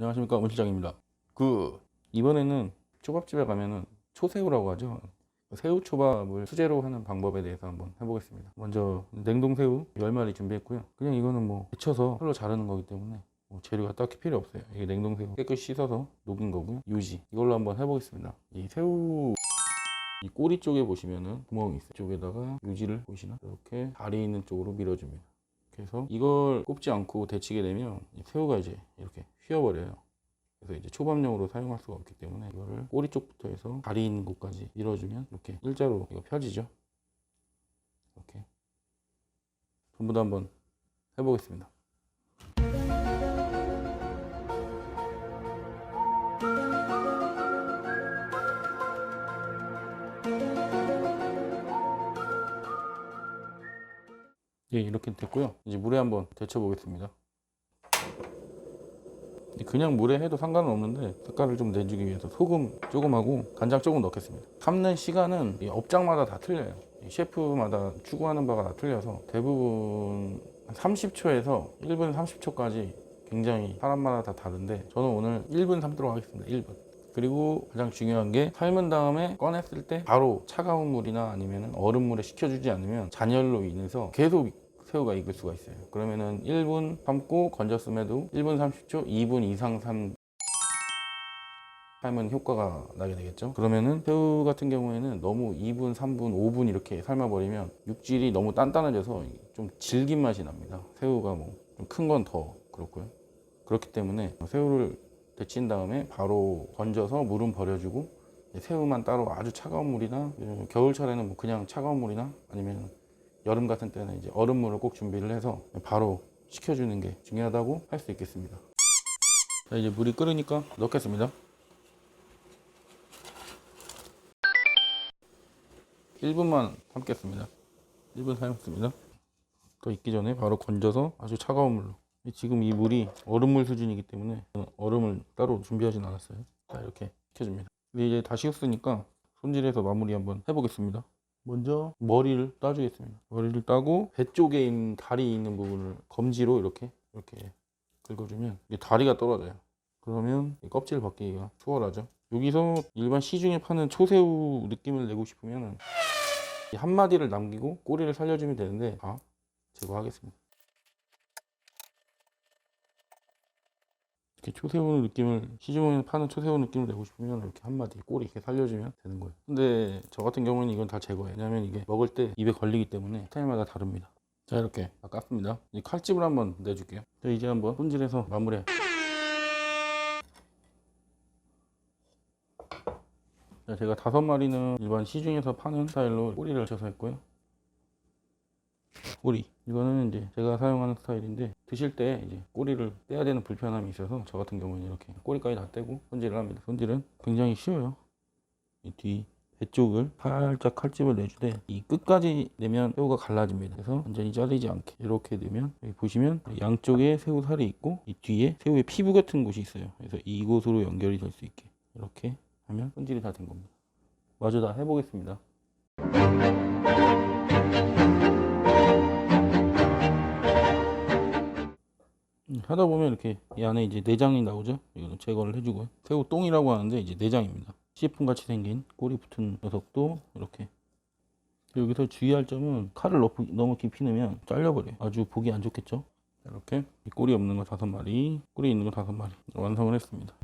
안녕하십니까 문실장입니다. 그 이번에는 초밥집에 가면은 초새우라고 하죠. 새우 초밥을 수제로 하는 방법에 대해서 한번 해보겠습니다. 먼저 냉동 새우 10마리 준비했고요. 그냥 이거는 뭐 데쳐서 칼로 자르는 거기 때문에 뭐 재료가 딱히 필요 없어요. 이게 냉동 새우 깨끗이 씻어서 녹인 거고요. 유지 이걸로 한번 해보겠습니다. 이 새우 이 꼬리 쪽에 보시면은 구멍이 있어요. 이쪽에다가 유지를 보시나 이렇게 다리 있는 쪽으로 밀어줍니다. 그래서 이걸 꼽지 않고 데치게 되면 이 새우가 이제 이렇게 휘어버려요. 그래서 이제 초밥용으로 사용할 수가 없기 때문에 이거를 꼬리 쪽부터 해서 다리 있는 곳까지 밀어주면 이렇게 일자로 이거 펴지죠. 이렇게 전부 다 한번 해보겠습니다. 예, 이렇게 됐고요. 이제 물에 한번 데쳐 보겠습니다. 그냥 물에 해도 상관은 없는데 색깔을 좀 내주기 위해서 소금 조금 하고 간장 조금 넣겠습니다. 삶는 시간은 이 업장마다 다 틀려요. 이 셰프마다 추구하는 바가 다 틀려서 대부분 30초에서 1분 30초까지 굉장히 사람마다 다 다른데 저는 오늘 1분 삶도록 하겠습니다. 1분. 그리고 가장 중요한 게 삶은 다음에 꺼냈을 때 바로 차가운 물이나 아니면 얼음물에 식혀주지 않으면 잔열로 인해서 계속 새우가 익을 수가 있어요. 그러면은 1분 삶고 건졌음에도 1분 30초, 2분 이상 삶 삶은 효과가 나게 되겠죠. 그러면은 새우 같은 경우에는 너무 2분, 3분, 5분 이렇게 삶아버리면 육질이 너무 단단해져서 좀 질긴 맛이 납니다. 새우가 뭐 큰 건 더 그렇고요. 그렇기 때문에 새우를 데친 다음에 바로 건져서 물은 버려주고 새우만 따로 아주 차가운 물이나 어, 겨울철에는 뭐 그냥 차가운 물이나 아니면 여름 같은 때는 이제 얼음물을 꼭 준비를 해서 바로 식혀주는 게 중요하다고 할 수 있겠습니다. 자 이제 물이 끓으니까 넣겠습니다. 1분만 삶겠습니다. 1분 삶습니다. 더 익기 전에 바로 건져서 아주 차가운 물로 지금 이 물이 얼음물 수준이기 때문에 얼음을 따로 준비하진 않았어요. 자 이렇게 식혀줍니다. 이제 다 식었으니까 손질해서 마무리 한번 해보겠습니다. 먼저 머리를 따주겠습니다. 머리를 따고 배 쪽에 있는 다리 있는 부분을 검지로 이렇게 이렇게 긁어주면 이게 다리가 떨어져요. 그러면 이 껍질 벗기기가 수월하죠. 여기서 일반 시중에 파는 초새우 느낌을 내고 싶으면 이한 마디를 남기고 꼬리를 살려주면 되는데 다 제거하겠습니다. 이렇게 초새우 느낌을 시중에 파는 초새우 느낌을 내고 싶으면 이렇게 한 마디 꼬리 이렇게 살려주면 되는 거예요. 근데 저 같은 경우는 이건 다 제거해요. 왜냐면 이게 먹을 때 입에 걸리기 때문에 스타일마다 다릅니다. 자 이렇게 다 깠습니다. 이 칼집을 한번 내줄게요. 자 이제 한번 손질해서 마무리. 자, 제가 다섯 마리는 일반 시중에서 파는 스타일로 꼬리를 쳐서 했고요. 꼬리. 이거는 이제 제가 사용하는 스타일인데 드실 때 이제 꼬리를 떼야 되는 불편함이 있어서 저 같은 경우는 이렇게 꼬리까지 다 떼고 손질을 합니다. 손질은 굉장히 쉬워요. 이뒤배 쪽을 살짝 칼집을 내주되 이 끝까지 내면 새우가 갈라집니다. 그래서 완전히 자르지 않게 이렇게 내면 여기 보시면 양쪽에 새우 살이 있고 이 뒤에 새우의 피부 같은 곳이 있어요. 그래서 이곳으로 연결이 될 수 있게 이렇게 하면 손질이 다 된 겁니다. 마저 다 해보겠습니다. 하다 보면 이렇게 이 안에 이제 내장이 나오죠. 이거는 제거를 해주고요. 새우 똥이라고 하는데 이제 내장입니다. CF 같이 생긴 꼬리 붙은 녀석도 이렇게. 여기서 주의할 점은 칼을 너무, 너무 깊이 넣으면 잘려버려요. 아주 보기 안 좋겠죠. 이렇게 이 꼬리 없는 거 다섯 마리, 꼬리 있는 거 다섯 마리 완성을 했습니다.